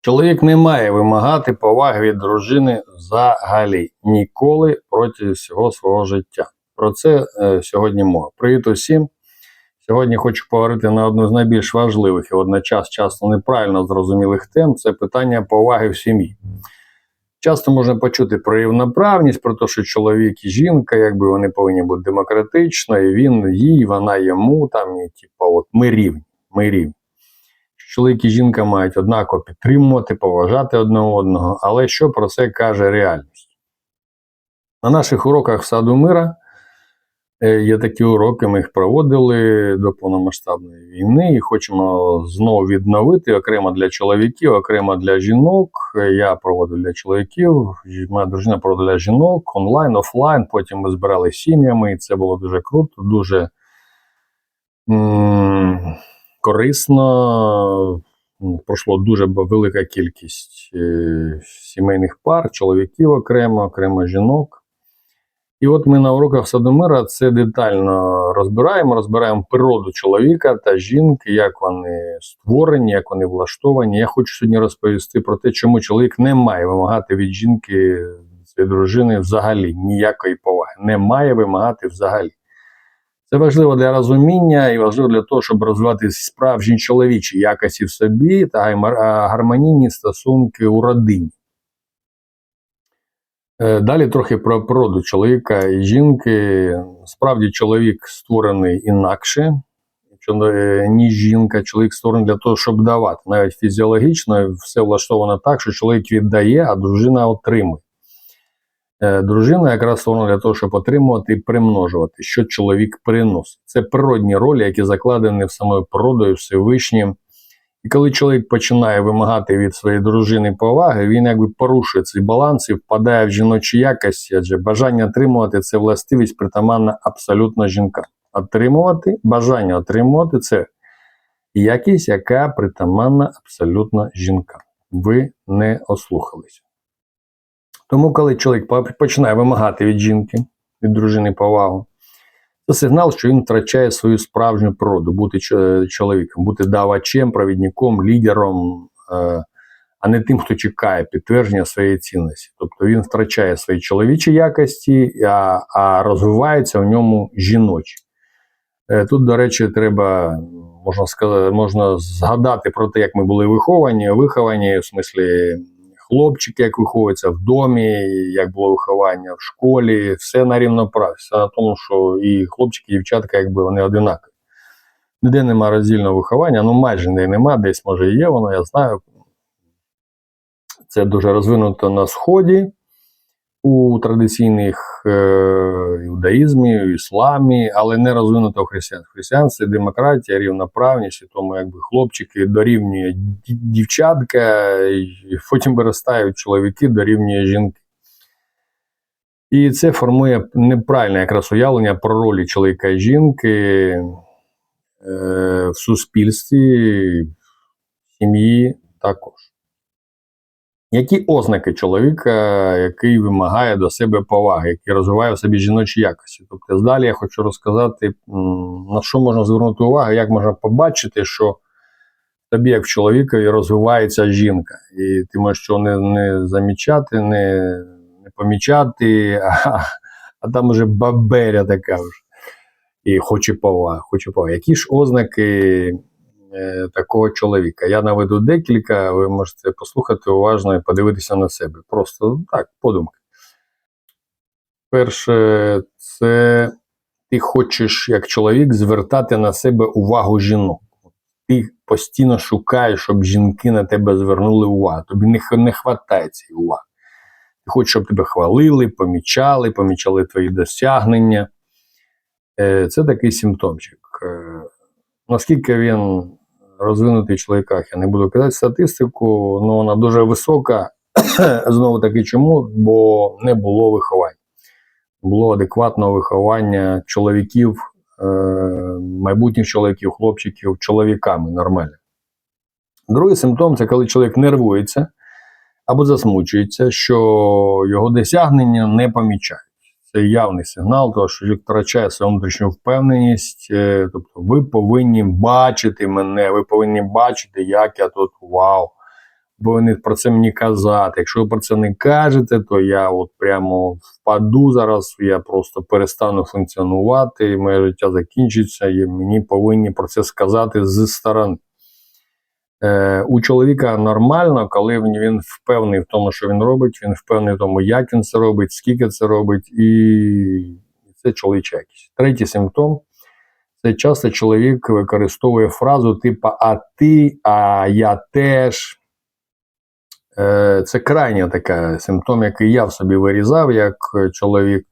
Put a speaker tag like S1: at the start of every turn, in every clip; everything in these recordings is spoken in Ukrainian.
S1: Чоловік не має вимагати поваги від дружини взагалі ніколи проти всього свого життя. Про це е, сьогодні мова. Привіт усім. Сьогодні хочу поговорити на одну з найбільш важливих і водночас часто неправильно зрозумілих тем це питання поваги в сім'ї. Часто можна почути про рівноправність, про те, що чоловік і жінка, якби вони повинні бути демократично, і він їй, вона йому, там, і типу, от ми рівні, ми рівні. Чоловік і жінка мають однаково підтримувати, поважати одне одного, але що про це каже реальність? На наших уроках в саду мира е, є такі уроки, ми їх проводили до повномасштабної війни і хочемо знову відновити окремо для чоловіків, окремо для жінок. Е, Я проводив для чоловіків, моя дружина проводила для жінок онлайн, офлайн. Потім ми збирали сім'ями, і це було дуже круто, дуже корисно. Пройшло дуже велика кількість е, сімейних пар, чоловіків окремо, окремо жінок. І от ми на уроках Садомира це детально розбираємо, розбираємо природу чоловіка та жінки, як вони створені, як вони влаштовані. Я хочу сьогодні розповісти про те, чому чоловік не має вимагати від жінки своєї дружини взагалі ніякої поваги. Не має вимагати взагалі. Це важливо для розуміння і важливо для того, щоб розвивати справжні чоловічі якості в собі та гармонійні стосунки у родині. Е, Далі трохи про природу чоловіка і жінки. Справді, чоловік створений інакше, е, ніж жінка. Чоловік створений для того, щоб давати. Навіть фізіологічно все влаштовано так, що чоловік віддає, а дружина отримує. Е, Дружина якраз створена для того, щоб отримувати і примножувати, що чоловік приносить. Це природні ролі, які закладені в самою природою Всевишнім. І коли чоловік починає вимагати від своєї дружини поваги, він якби порушує цей баланс і впадає в жіночі якості, адже бажання отримувати це властивість притаманна абсолютно жінкам. Отримувати, бажання отримувати це якість, яка притаманна абсолютно жінкам. Ви не ослухалися. Тому, коли чоловік по- починає вимагати від жінки, від дружини повагу, це сигнал, що він втрачає свою справжню природу, бути чоловіком, бути давачем, провідником, лідером, е, а не тим, хто чекає підтвердження своєї цінності. Тобто він втрачає свої чоловічі якості, а, а розвиваються в ньому жіночі. Е, Тут, до речі, треба можна сказати, можна згадати про те, як ми були виховані, виховані, в смислі хлопчики, як виховуються в домі, як було виховання в школі, все на рівноправі. Все на тому, що і хлопчики, і дівчатка, якби вони одинакові. Ніде нема роздільного виховання, ну майже не нема, десь може і є воно, я знаю. Це дуже розвинуто на Сході у традиційних е, іудаїзмі, ісламі, але не розвинуто в християнстві. Християнстві демократія, рівноправність, і тому якби хлопчики дорівнює дівчатка, і потім виростають чоловіки, дорівнює жінки. І це формує неправильне якраз уявлення про ролі чоловіка і жінки е, в суспільстві, в сім'ї також. Які ознаки чоловіка, який вимагає до себе поваги, який розвиває в собі жіночі якості? Тобто, далі я хочу розказати, на що можна звернути увагу, як можна побачити, що тобі, як в чоловікові, розвивається жінка. І ти можеш цього не, не замічати, не, не помічати, а, а там уже баберя така вже. І хоче поваги, хоче поваги. Які ж ознаки такого чоловіка. Я наведу декілька, ви можете послухати уважно і подивитися на себе. Просто так, подумки. Перше, це ти хочеш, як чоловік, звертати на себе увагу жінок. Ти постійно шукаєш, щоб жінки на тебе звернули увагу. Тобі не, не хватає цієї уваги. Ти хочеш, щоб тебе хвалили, помічали, помічали твої досягнення. Е, Це такий симптомчик. Е, Наскільки він розвинутий в чоловіках, я не буду казати статистику, але вона дуже висока. Знову таки, чому? Бо не було виховання. Було адекватного виховання чоловіків, е, майбутніх чоловіків, хлопчиків, чоловіками нормально. Другий симптом це коли чоловік нервується або засмучується, що його досягнення не помічають. Це явний сигнал, того, що чоловік втрачає свою внутрішню впевненість. е, Тобто, ви повинні бачити мене, ви повинні бачити, як я тут вау. повинні про це мені казати. Якщо ви про це не кажете, то я от прямо впаду зараз, я просто перестану функціонувати, моє життя закінчиться, і мені повинні про це сказати з сторони. Е, у чоловіка нормально, коли він- впевнений в тому, що він робить, він впевнений в тому, як він це робить, скільки це робить, і це чоловіча якість. Третій симптом це часто чоловік використовує фразу типу а ти, а я теж. Е, Це крайня така симптом, який я в собі вирізав як чоловік.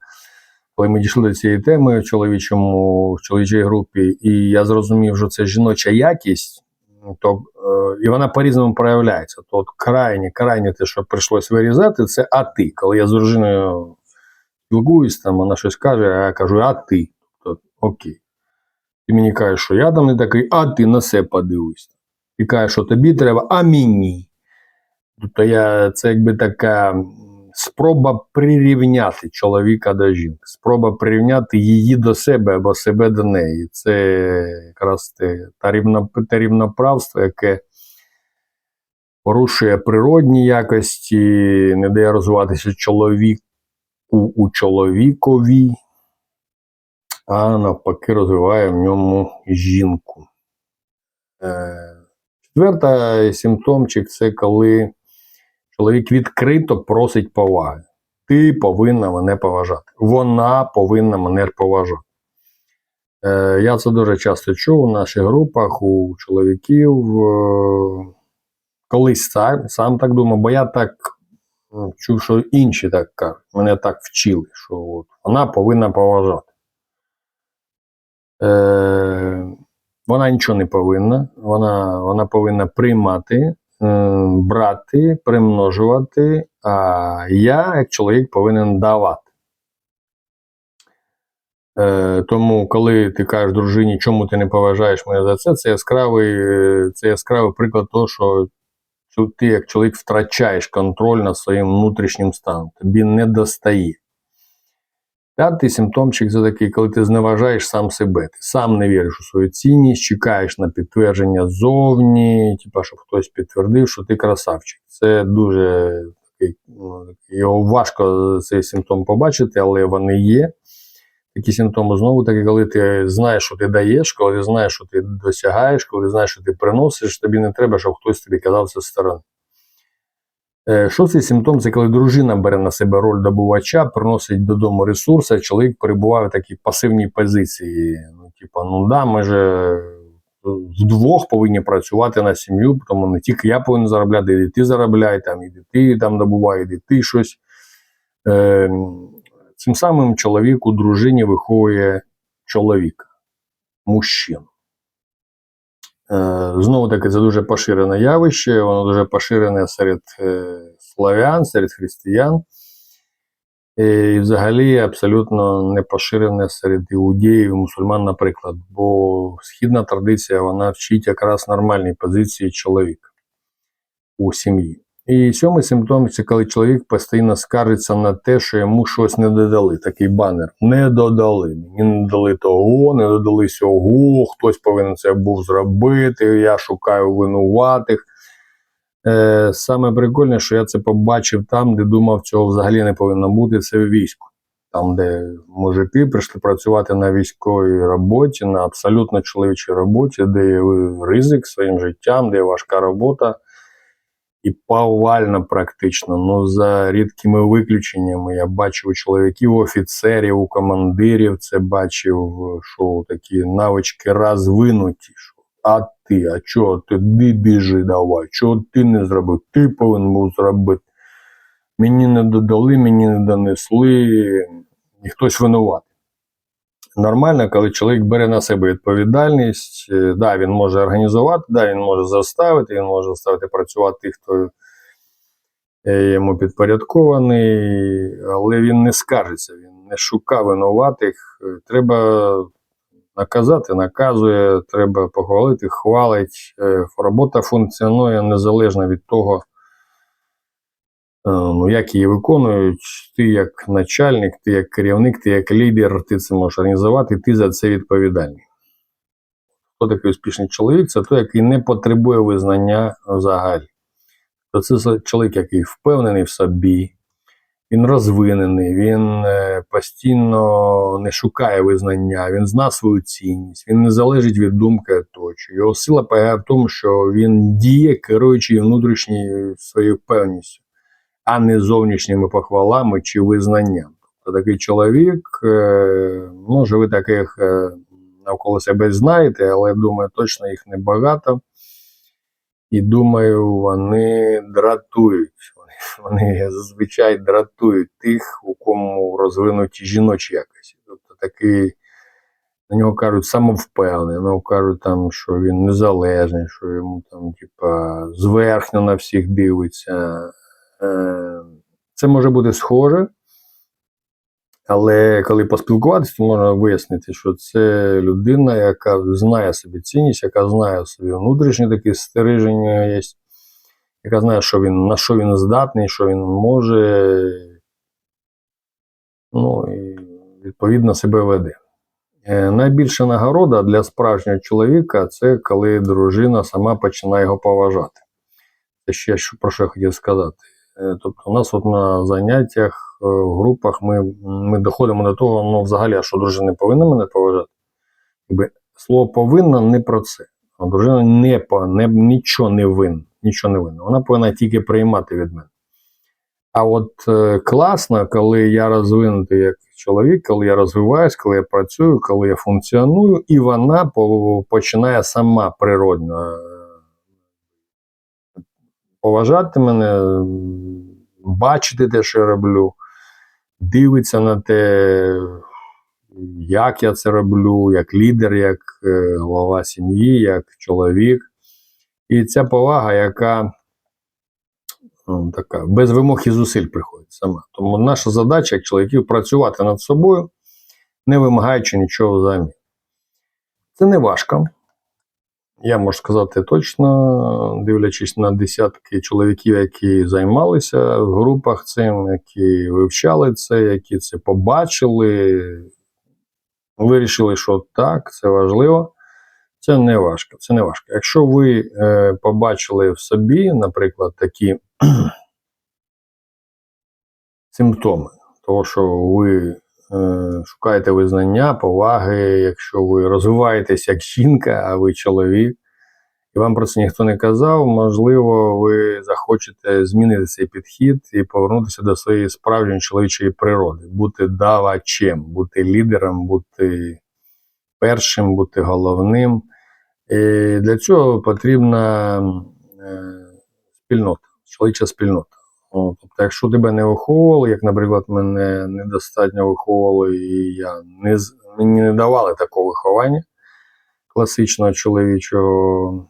S1: Коли ми дійшли до цієї теми в чоловічому, в чоловічій групі, і я зрозумів, що це жіноча якість, то е, і вона по-різному проявляється. То от крайнє, крайнє те, що прийшлось вирізати, це а ти. Коли я з дружиною спілкуюсь, там вона щось каже, а я кажу, а ти. Тобто, окей. Ти мені кажеш, що я там не такий, а ти на це подивись. Ти кажеш, що тобі треба, а мені. Тобто я, це якби така спроба прирівняти чоловіка до жінки, спроба прирівняти її до себе або себе до неї. Це якраз те, та, рівно, те рівноправство, яке порушує природні якості, не дає розвиватися чоловіку у чоловікові, а навпаки розвиває в ньому жінку. Е, Четверта симптомчик це коли чоловік відкрито просить поваги. Ти повинна мене поважати. Вона повинна мене поважати. Е, я це дуже часто чув у наших групах, у чоловіків. Е, колись сам, сам так думав, бо я так чув, що інші так кажуть. Мене так вчили, що от, вона повинна поважати. Е, вона нічого не повинна, вона, вона повинна приймати, брати, примножувати, а я, як чоловік, повинен давати. Е, тому, коли ти кажеш дружині, чому ти не поважаєш мене за це, це яскравий, е, це яскравий приклад того, що ти, як чоловік, втрачаєш контроль над своїм внутрішнім станом. Тобі не достає. П'ятий симптомчик це такий, коли ти зневажаєш сам себе. Ти сам не віриш у свою цінність, чекаєш на підтвердження ззовні, типа, щоб хтось підтвердив, що ти красавчик. Це дуже ну, його важко цей симптом побачити, але вони є. Такі симптоми знову таки, коли ти знаєш, що ти даєш, коли ти знаєш, що ти досягаєш, коли ти знаєш, що ти приносиш, тобі не треба, щоб хтось тобі казав зі сторони. Е, Шостий симптом це коли дружина бере на себе роль добувача, приносить додому ресурси, чоловік перебуває в такій пасивній позиції. Ну, типа, ну да, ми же вдвох повинні працювати на сім'ю, тому не тільки я повинен заробляти, і ти заробляй, там, і ти там добувай, і ти щось. Е, Цим самим у дружині виховує чоловіка, мужчину. Е, Знову таки, це дуже поширене явище, воно дуже поширене серед е, славян, серед християн. Е, І взагалі абсолютно не поширене серед іудеїв і мусульман, наприклад. Бо східна традиція вона вчить якраз нормальній позиції чоловіка у сім'ї. І сьомий симптом це коли чоловік постійно скаржиться на те, що йому щось не додали. Такий банер. Не додали. Мені не додали того, не додали сього, хтось повинен це був зробити, я шукаю винуватих. Е, саме прикольне, що я це побачив там, де думав, цього взагалі не повинно бути, це в війську. Там, де мужики прийшли працювати на військовій роботі, на абсолютно чоловічій роботі, де є ризик своїм життям, де важка робота і повально практично. Ну, за рідкими виключеннями я бачив у чоловіків, офіцерів, у командирів це бачив, що такі навички розвинуті. Що, а ти, а чого ти Ди біжи давай? Чого ти не зробив? Ти повинен був зробити. Мені не додали, мені не донесли, і хтось винуватий. Нормально, коли чоловік бере на себе відповідальність, е, да, він може організувати, да, він може заставити, він може заставити працювати тих, хто е, йому підпорядкований, але він не скаржиться, він не шукає винуватих. Е, Треба наказати, наказує, треба похвалити, хвалить. Робота функціонує незалежно від того, ну, як її виконують, ти як начальник, ти як керівник, ти як лідер, ти це можеш організувати, ти за це відповідальний. Хто такий успішний чоловік? Це той, який не потребує визнання взагалі. то це чоловік, який впевнений в собі, він розвинений, він е, постійно не шукає визнання, він зна свою цінність, він не залежить від думки оточуючих. Його сила полягає в тому, що він діє, керуючи внутрішньою своєю певністю, а не зовнішніми похвалами чи визнанням. Тобто такий чоловік, е, може, ви таких е, навколо себе знаєте, але думаю, точно їх небагато. І думаю, вони дратують. Вони, вони зазвичай дратують тих, у кому розвинуті жіночі якості. Тобто такий, на нього кажуть, самовпевнений, кажуть, там, що він незалежний, що йому там, типа, зверхньо на всіх дивиться. Е, Це може бути схоже. Але коли поспілкуватися, то можна вияснити, що це людина, яка знає собі цінність, яка знає собі внутрішні такі стереження є, яка знає, що він, на що він здатний, що він може, ну і відповідно себе веде. Е, Найбільша нагорода для справжнього чоловіка це коли дружина сама починає його поважати. Це ще про що я хотів сказати. Е, Тобто, у нас от на заняттях, е, в групах ми, ми доходимо до того, ну взагалі, що дружина не повинна мене поважати. Слово повинна не про це. Дружина не, не нічого не винна, нічого не винна. Вона повинна тільки приймати від мене. А от е, класно, коли я розвинутий як чоловік, коли я розвиваюсь, коли я працюю, коли я функціоную, і вона по- починає сама природно е, поважати мене, бачити те, що я роблю, дивиться на те, як я це роблю, як лідер, як е, голова сім'ї, як чоловік. І ця повага, яка ну, така, без вимог і зусиль приходить сама. Тому наша задача, як чоловіків, працювати над собою, не вимагаючи нічого взамін. Це не важко. Я можу сказати точно, дивлячись на десятки чоловіків, які займалися в групах цим, які вивчали це, які це побачили, вирішили, що так, це важливо. Це не важко. Це не важко. Якщо ви е, побачили в собі, наприклад, такі симптоми, того, що ви шукаєте визнання, поваги, якщо ви розвиваєтесь як жінка, а ви чоловік, і вам про це ніхто не казав, можливо, ви захочете змінити цей підхід і повернутися до своєї справжньої чоловічої природи, бути давачем, бути лідером, бути першим, бути головним. І для цього потрібна е, спільнота, чоловіча спільнота. Тобто, якщо тебе не виховували, як, наприклад, мене недостатньо виховували, і я не, мені не давали такого виховання класичного чоловічого.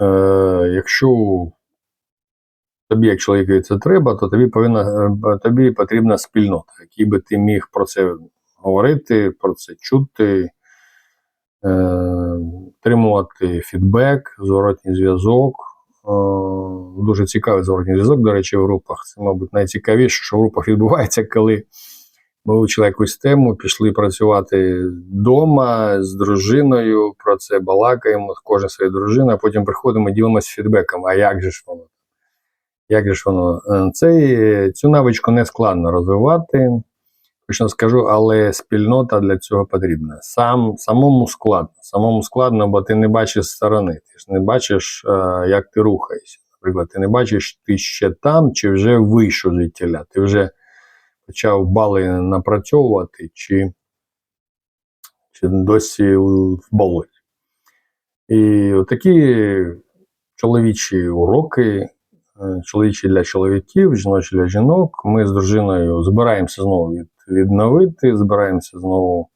S1: Е, якщо тобі, як чоловікові, це треба, то тобі повинна е, тобі потрібна спільнота, якій би ти міг про це говорити, про це чути, е, отримувати фідбек, зворотній зв'язок. Е, Дуже цікавий зворотній зв'язок, до речі, в групах. Це, мабуть, найцікавіше, що в групах відбувається, коли ми вивчили якусь тему, пішли працювати вдома з дружиною, про це балакаємо, кожен своя дружина, а потім приходимо і ділимося фідбеком. А як же ж воно? Як же ж воно? Е, Цей, цю навичку не складно розвивати, точно скажу, але спільнота для цього потрібна. Сам, самому складно. Самому складно, бо ти не бачиш сторони, ти ж не бачиш, е, як ти рухаєшся. Наприклад, ти не бачиш, ти ще там, чи вже вийшов звідтіля, ти вже почав бали напрацьовувати, чи, чи досі в болоті. І такі чоловічі уроки, чоловічі для чоловіків, жіночі для жінок. Ми з дружиною збираємося знову від, відновити, збираємося знову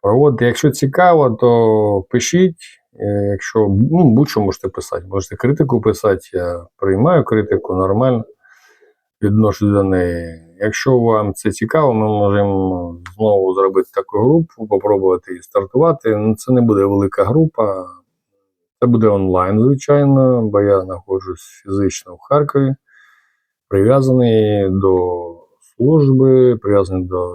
S1: проводити. Якщо цікаво, то пишіть. Е, Якщо ну, будь-що можете писати, можете критику писати, я приймаю критику нормально, відношусь до неї. Якщо вам це цікаво, ми можемо знову зробити таку групу, попробувати її стартувати. Ну, це не буде велика група, це буде онлайн, звичайно, бо я знаходжусь фізично в Харкові, прив'язаний до служби, прив'язаний до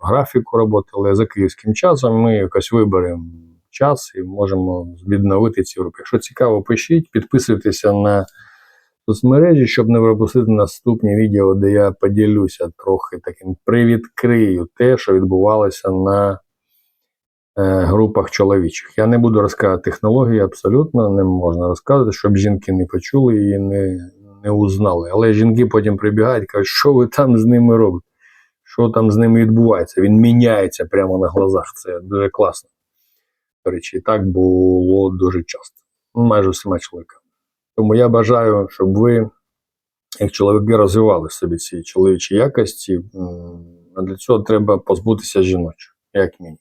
S1: графіку роботи, але за київським часом ми якось виберемо час і можемо відновити ці групи. Якщо цікаво, пишіть, підписуйтеся на соцмережі, щоб не пропустити наступні відео, де я поділюся трохи таким привідкрию те, що відбувалося на групах чоловічих. Я не буду розказувати технології, абсолютно не можна розказувати, щоб жінки не почули і не, не узнали. Але жінки потім прибігають і кажуть, що ви там з ними робите? Що там з ними відбувається? Він міняється прямо на глазах. Це дуже класно. До речі, так було дуже часто. Майже всіма чоловіками. Тому я бажаю, щоб ви, як чоловіки, розвивали собі ці чоловічі якості. А для цього треба позбутися жіночого, як мінімум.